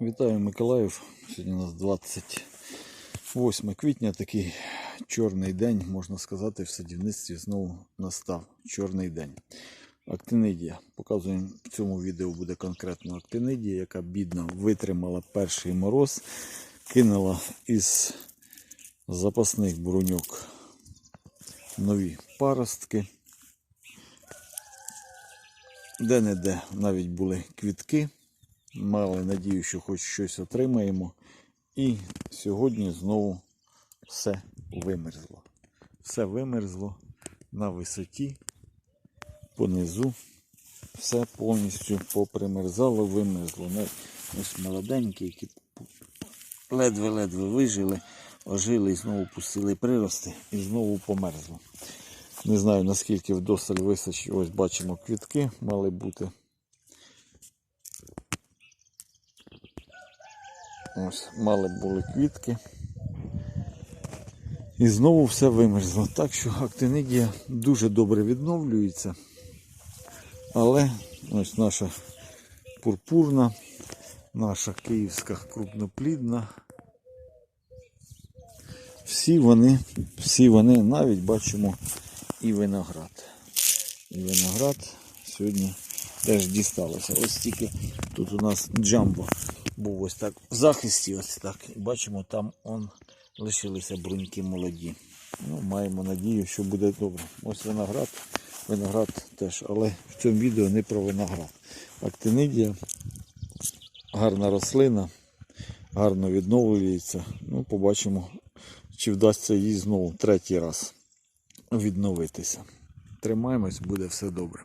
Вітаю Миколаїв. Сьогодні у нас 28 квітня, такий чорний день, можна сказати, в садівництві знову настав чорний день. Актинидія. Показуємо в цьому відео буде конкретно актинидія, яка бідно витримала перший мороз, кинула із запасних бруньок нові паростки. Де-не-де навіть були квітки. Мали надію, що хоч щось отримаємо. І сьогодні знову все вимерзло. Все вимерзло на висоті, понизу. Все повністю попримерзало, вимерзло. Ось молоденькі, які ледве-ледве вижили, ожили і знову пустили прирости і знову померзло. Не знаю наскільки вдосталь височить. Ось бачимо квітки, мали бути. Ось мали були квітки. І знову все вимерзло. Так що актинидія дуже добре відновлюється. Але ось наша пурпурна, наша київська крупноплідна. Всі вони, всі вони навіть бачимо і виноград. І виноград сьогодні теж дісталося. Ось тільки тут у нас джамбо був ось так в захисті, ось так. Бачимо, там он лишилися бруньки молоді. Ну, маємо надію, що буде добре. Ось виноград, виноград теж, але в цьому відео не про виноград. Актинидія, гарна рослина, гарно відновлюється. Ну, побачимо, чи вдасться їй знову третій раз відновитися. Тримаємось, буде все добре.